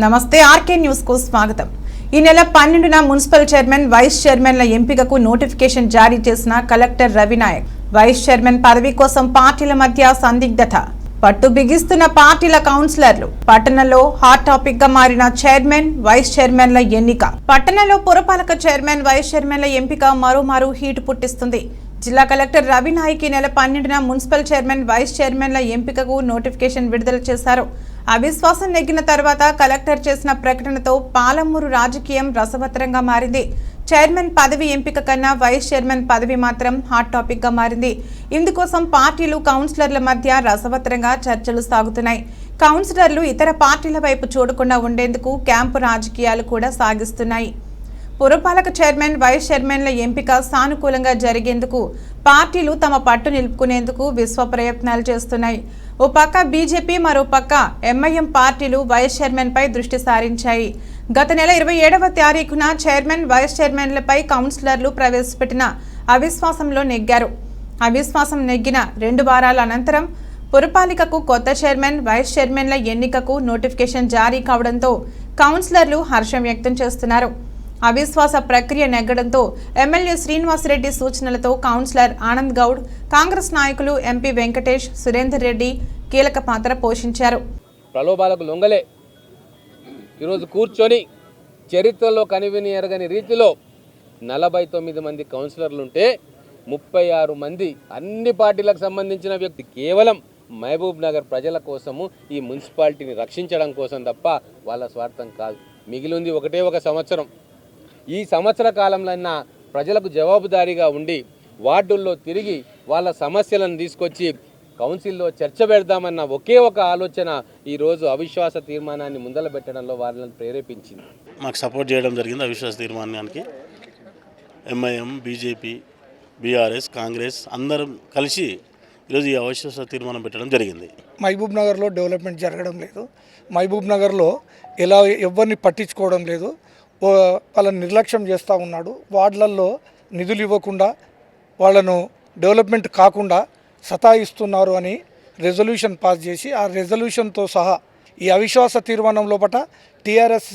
నమస్తే ఆర్కే న్యూస్కు స్వాగతం. ఈ నెల పన్నెండున మున్సిపల్ చైర్మన్ వైస్ చైర్మన్ల ఎంపికకు నోటిఫికేషన్ జారీ చేసిన కలెక్టర్ రవినాయక్ వైస్ చైర్మన్ పదవి కోసం పార్టీల మధ్య సందిగ్ధత. పట్టు బిగిస్తున్న పార్టీల కౌన్సిలర్లు పట్టణంలో హాట్ టాపిక్గా మారిన చైర్మన్ వైస్ చైర్మన్ల ఎన్నిక. పట్టణంలో పురపాలక చైర్మన్ వైస్ చైర్మన్ల ఎంపిక మరోమారు హీట్ పుట్టిస్తుంది. జిల్లా కలెక్టర్ రవినాయక్ ఈ నెల పన్నెండున మున్సిపల్ చైర్మన్ వైస్ చైర్మన్ల ఎంపికకు నోటిఫికేషన్ విడుదల చేశారు. అవిశ్వాసం నెగ్గిన తర్వాత కలెక్టర్ చేసిన ప్రకటనతో పాలమూరు రాజకీయం రసవత్తరంగా మారింది. చైర్మన్ పదవి ఎంపిక కన్నా వైస్ చైర్మన్ పదవి మాత్రం హాట్ టాపిక్గా మారింది. ఇందుకోసం పార్టీలు కౌన్సిలర్ల మధ్య రసవత్తరంగా చర్చలు సాగుతున్నాయి. కౌన్సిలర్లు ఇతర పార్టీల వైపు చూడకుండా ఉండేందుకు క్యాంపు రాజకీయాలు కూడా సాగిస్తున్నాయి. పురపాలక చైర్మన్ వైస్ చైర్మన్ల ఎంపిక సానుకూలంగా జరిగేందుకు పార్టీలు తమ పట్టు నిలుపుకునేందుకు విశ్వ ప్రయత్నాలు చేస్తున్నాయి. ఓ పక్క బీజేపీ మరో పక్క ఎంఐఎం పార్టీలు వైస్ చైర్మన్పై దృష్టి సారించాయి. గత నెల ఇరవై ఏడవ తారీఖున చైర్మన్ వైస్ చైర్మన్లపై కౌన్సిలర్లు ప్రవేశపెట్టిన అవిశ్వాసంలో నెగ్గారు. అవిశ్వాసం నెగ్గిన రెండు వారాల అనంతరం పురపాలికకు కొత్త చైర్మన్ వైస్ చైర్మన్ల ఎన్నికకు నోటిఫికేషన్ జారీ కావడంతో కౌన్సిలర్లు హర్షం వ్యక్తం చేస్తున్నారు. అవిశ్వాస ప్రక్రియ నెగ్గడంతో ఎమ్మెల్యే శ్రీనివాసరెడ్డి సూచనలతో కౌన్సిలర్ ఆనంద్ గౌడ్ కాంగ్రెస్ నాయకులు ఎంపీ వెంకటేష్ సురేందర్ రెడ్డి కీలక పాత్ర పోషించారు. ప్రలోభాలకు లొంగలే. ఈరోజు కూర్చొని చరిత్రలో కనివిని ఎరగని రీతిలో నలభై తొమ్మిది మంది కౌన్సిలర్లు ఉంటే ముప్పై ఆరు మంది అన్ని పార్టీలకు సంబంధించిన వ్యక్తి కేవలం మహబూబ్ నగర్ ప్రజల కోసము ఈ మున్సిపాలిటీని రక్షించడం కోసం తప్ప వాళ్ళ స్వార్థం కాదు. మిగిలింది ఒకటే ఒక సంవత్సరం. ఈ సంవత్సర కాలంలో ప్రజలకు జవాబుదారీగా ఉండి వార్డుల్లో తిరిగి వాళ్ళ సమస్యలను తీసుకొచ్చి కౌన్సిల్లో చర్చ పెడదామన్న ఒకే ఒక ఆలోచన ఈరోజు అవిశ్వాస తీర్మానాన్ని ముందల పెట్టడంలో వాళ్ళని ప్రేరేపించింది. మాకు సపోర్ట్ చేయడం జరిగింది అవిశ్వాస తీర్మానానికి. ఎంఐఎం బీజేపీ బీఆర్ఎస్ కాంగ్రెస్ అందరం కలిసి ఈరోజు ఈ అవిశ్వాస తీర్మానం పెట్టడం జరిగింది. మహబూబ్ నగర్లో డెవలప్మెంట్ జరగడం లేదు. మహబూబ్ నగర్లో ఎలా ఎవరిని పట్టించుకోవడం లేదు. వాళ్ళని నిర్లక్ష్యం చేస్తూ ఉన్నాడు. వార్డులలో నిధులు ఇవ్వకుండా వాళ్ళను డెవలప్మెంట్ కాకుండా సతాయిస్తున్నారు అని రెజల్యూషన్ పాస్ చేసి ఆ రెజల్యూషన్తో సహా ఈ అవిశ్వాస తీర్మానం లోపల టీఆర్ఎస్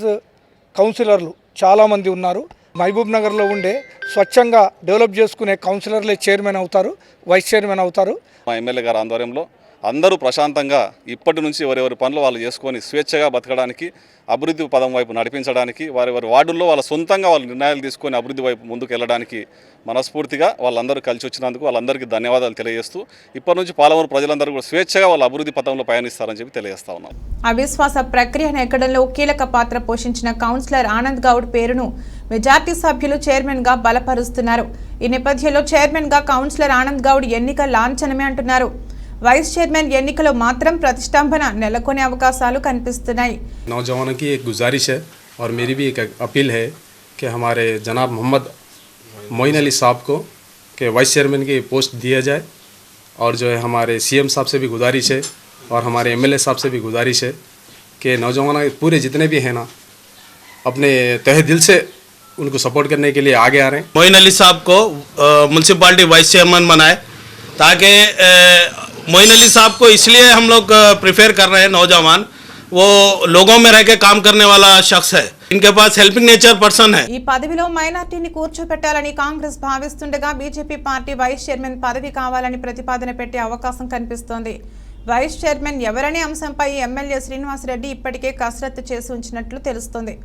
కౌన్సిలర్లు చాలామంది ఉన్నారు. మహబూబ్ నగర్లో ఉండే స్వచ్ఛంగా డెవలప్ చేసుకునే కౌన్సిలర్లే చైర్మన్ అవుతారు వైస్ చైర్మన్ అవుతారు. మా ఎమ్మెల్యే గారు ఆధ్వర్యంలో అందరూ ప్రశాంతంగా ఇప్పటి నుంచి ఎవరెవరి పనులు వాళ్ళు చేసుకొని స్వేచ్ఛగా బతకడానికి అభివృద్ధి పదం వైపు నడిపించడానికి వారి వారి వార్డుల్లో వాళ్ళ సొంతంగా వాళ్ళు నిర్ణయాలు తీసుకొని అభివృద్ధి వైపు ముందుకు వెళ్ళడానికి మనస్ఫూర్తిగా వాళ్ళందరూ కలిసి వచ్చినందుకు వాళ్ళందరికీ ధన్యవాదాలు తెలియజేస్తూ ఇప్పటి నుంచి పాలమూరు ప్రజలందరూ కూడా స్వేచ్ఛగా వాళ్ళ అభివృద్ధి పథంలో పయనిస్తారని చెప్పి తెలియజేస్తా ఉన్నాం. అవిశ్వాస ప్రక్రియ నెక్కడంలో కీలక పాత్ర పోషించిన కౌన్సిలర్ ఆనంద్ గౌడ్ పేరును మెజార్టీ సభ్యులు చైర్మన్గా బలపరుస్తున్నారు. ఈ నేపథ్యంలో చైర్మన్గా కౌన్సిలర్ ఆనంద్ గౌడ్ ఎన్నిక లాంఛనమే అంటున్నారు. వైస్ చైర్మన్ ఎన్నికలో మాత్రం ప్రతిష్టంభన నెలకొనే అవకాశాలు కనిపిస్తున్నాయి नौजवानों की एक गुजारिश है और मेरी भी एक अपील है कि हमारे जनाब मोहम्मद मोइन अली साहब को कि वाइस चेयरमैन की पोस्ट दिया जाए और जो है हमारे सीएम साहब से भी गुजारिश है और हमारे एमएलए साहब से भी गुजारिश है कि नौजवान पूरे जितने भी हैं ना अपने तहे दिल से उनको सपोर्ट करने के लिए आगे आ रहे हैं मोइन अली साहब को म्यूनसिपाली वाइस चेयरमैन बनाए ताकि अ, मोइन अली साहब को इसलिए हम लोग प्रिफेयर कर रहे हैं नौजवान। वो लोगों में रह के काम करने वाला शख्स है। ఇన్కే పాస్ హెల్పింగ్ నేచర్ పర్సన్ హై ఈ పదవిలో మైనార్టీని కూర్చోపెట్టాలని కాంగ్రెస్ భావిస్తుండగా బీజేపీ పార్టీ వైస్ చైర్మన్ పదవి కావాలని ప్రతిపాదన పెట్టే అవకాశం కనిపిస్తోంది. వైస్ చైర్మన్ ఎవరనే అంశంపై ఎమ్మెల్యే శ్రీనివాసరెడ్డి ఇప్పటికే కసరత్తు చేసి ఉంచినట్లు తెలుస్తోంది.